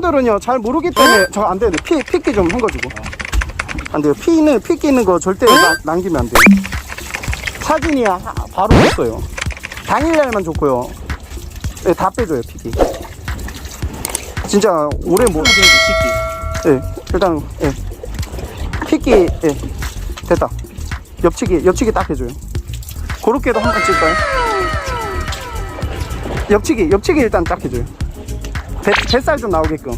분들은요 잘 모르기 때문에 저 안 돼요. 피 피기 좀 한거지고. 안 돼요. 피는 피기 있는 거 절대 나- 남기면 안 돼요. 사진이 하- 바로 없어요. 당일날만 좋고요. 네, 다 빼줘요 피기 진짜 오래 뭐 예, 일단 예. 피기 예. 됐다. 옆치기 옆치기 딱 해줘요. 그렇게도 한번 찍을까요? 옆치기 옆치기 일단 딱 해줘요 뱃, 뱃살 좀 나오게끔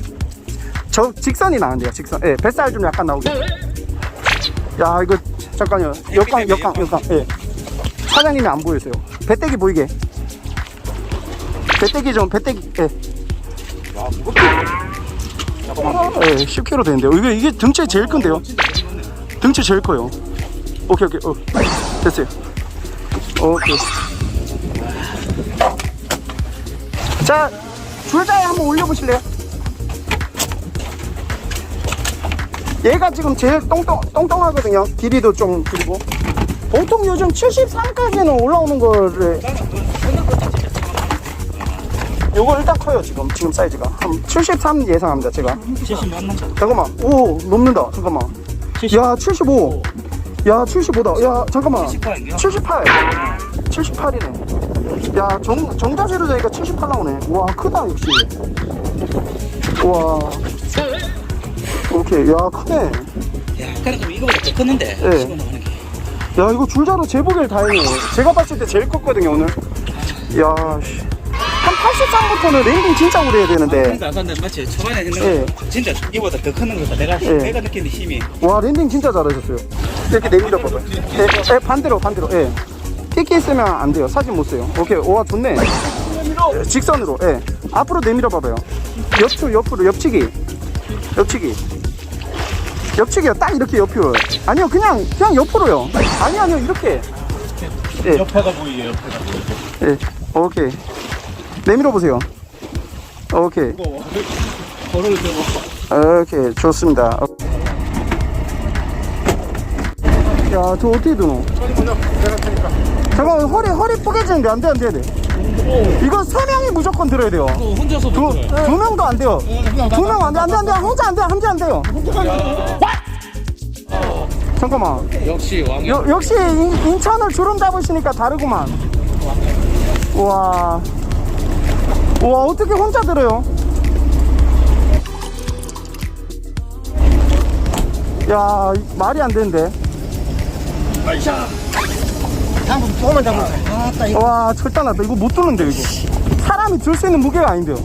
저 직선이 나은데요 직선 예 뱃살 좀 약간 나오게 야 이거 잠깐요 역광 역광 역광 예 사장님이 안 보이세요 배때기 보이게 배때기 좀 배때기 예 예, 10kg 되는데요. 이게, 이게 등치 제일 큰데요. 등치 제일 커요. 오케이, 오케이. 어, 됐어요. 오케이. 자, 줄자에 한번 올려보실래요? 얘가 지금 제일 똥똥, 똥똥하거든요. 길이도 좀 길고. 보통 요즘 73까지는 올라오는 거를. 요거 일단 커요, 지금. 지금 사이즈가. 한 73 예상합니다, 제가. 70 맞나? 잠깐만. 오, 넘는다. 잠깐만. 야, 75. 야, 75다. 야, 잠깐만. 78인데요? 78. 78이네. 야, 정, 정자세로 되니까 78 나오네. 와, 크다, 역시. 와. 오케이. 야, 크네. 야, 그래도 이거보다 더 컸는데. 나오는 게. 야, 이거 줄자로 재보길 다행이에요. 제가 봤을 때 제일 컸거든요, 오늘. 야, 씨. 한 83부터는 랜딩 진짜 오래 해야 되는데. 그러니까 근데 마치 초반에 했는 거 예. 진짜 이보다 더 크는 거다. 내가 예. 내가 느끼는 힘이. 와 랜딩 진짜 잘하셨어요 이렇게 내밀어 봐봐요 예, 예, 반대로 반대로 예 피키 있으면 안 돼요. 사진 못 써요. 오케이. 와 좋네. 예, 직선으로. 예. 앞으로 내밀어 봐봐요. 옆으로 옆으로. 옆치기. 옆치기. 옆치기요. 딱 이렇게 옆으로. 아니요. 그냥 그냥 옆으로요. 아니 아니요. 이렇게. 예, 옆에가 보이게 옆에가 보이게 예. 오케이. 내밀어 보세요. 오케이. 걸을 때 오케이. 좋습니다 야 저 어떻게 드노? 잠깐만 허리 허리 뿌개지는데 안 돼 안 돼 안 돼? 이거 세 명이 무조건 들어야 돼요. 혼자서 두, 두 명도 안 돼요. 두 명 안 돼 안 돼 안 돼 혼자 안 돼 혼자 안 돼요. 잠깐만. 역시 왕이 여, 역시 인, 인천을 주름 잡으시니까 다르구만. 우와. 우와 어떻게 혼자 들어요? 야 이- 말이 안 되는데 한번 조금만 잡으면 아따 이거 와 절단하다 이거 못 뚫는데 이거 사람이 들 수 있는 무게가 아닌데요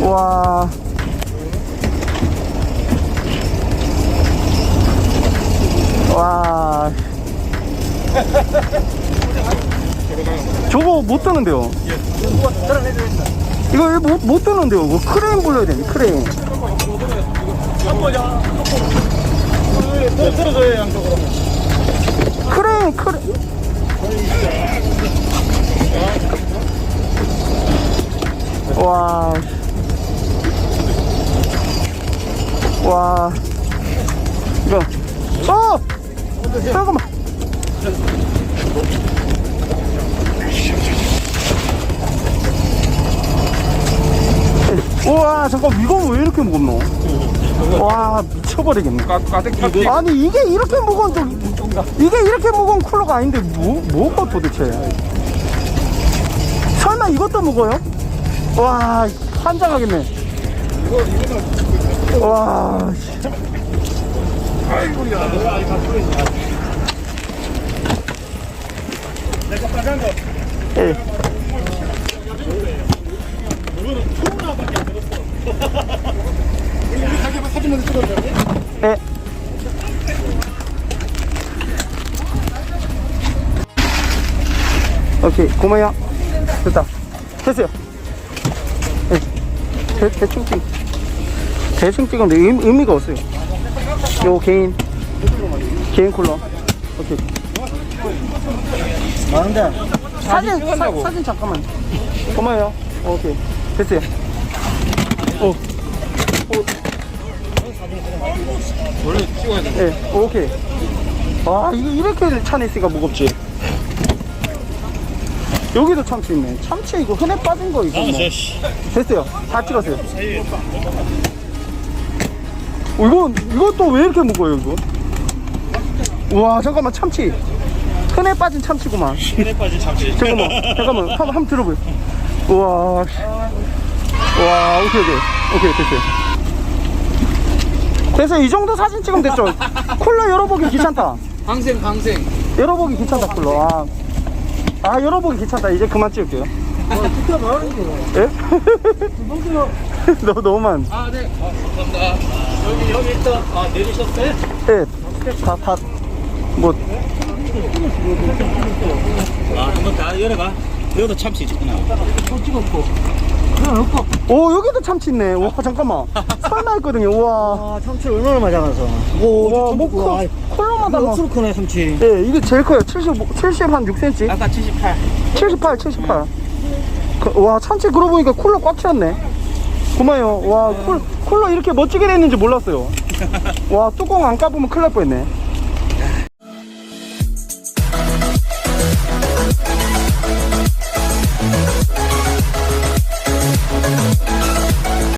와 와. 저거 못 드는데요. 이거 왜 못, 못 드는데요. 이거 크레인 불러야 되네, 크레인. 들어줘요 양쪽으로 와. 이거. 어! 잠깐만. 우와, 잠깐, 이건 왜 이렇게 무겁노? 와, 미쳐버리겠네. 가득 아니 이게 이렇게 무거운 좀 이게 이렇게 무거운 쿨러가 아닌데 뭐 뭐가 도대체 설마 이것도 무거워요? 와 환장하겠네 와 씨. 예. 예. 오케이 고마워요 됐다 됐어요 네. 대, 대충 찍 대충 찍었는데 의, 의미가 없어요. 요 개인 개인 콜러. 오케이. 많은데 사진 사, 사진 잠깐만. 고마워요. 오케이. 됐어요. 오. 원래 찍어야 돼. 네, 오케이. 아, 이게 이렇게 차내 있으니까 무겁지. 여기도 참치 있네. 참치 이거 흔해 빠진 거 이거 뭐. 됐어요. 다 찍었어요. 어, 이건 이것도 왜 이렇게 무거워요 이거? 와 잠깐만 참치. 흔해 빠진 참치구만. 손에 빠진 참치. 잠깐만 잠깐만 한번 한번 들어보요. 우와. 씨. 와 오케이 오케이 오케이 됐어요. 됐어요 이 정도 사진 찍으면 됐죠. 콜라 열어보기 귀찮다. 방생 방생 열어보기 귀찮다 콜라. 아, 아 열어보기 귀찮다 이제 그만 찍을게요. 진짜 많은데. 예? 너 너무만. 아네 아, 감사합니다 여기 여기 일단 아 내리셨어요? 예. 다, 다, 뭐, 아 한번 다 열어봐 여기도 참치 있구나 손 찍었고. 그냥. 오, 여기도 참치 있네. 와, 잠깐만. 설마 했거든요. 우와. 아, 참치 얼마나 많이 잡아서. 오, 와, 뭐, 콜, 콜로마다 막. 억수로 크네, 참치. 예, 이게 제일 커요. 70, 70 한 6cm? 아까 78 78, 78. 그, 와, 참치 그러고 보니까 쿨러 꽉 채웠네. 고마워요. 와, 쿨, 쿨러 이렇게 멋지게 돼 있는지 몰랐어요. 와, 뚜껑 안 까보면 큰일 날 뻔했네.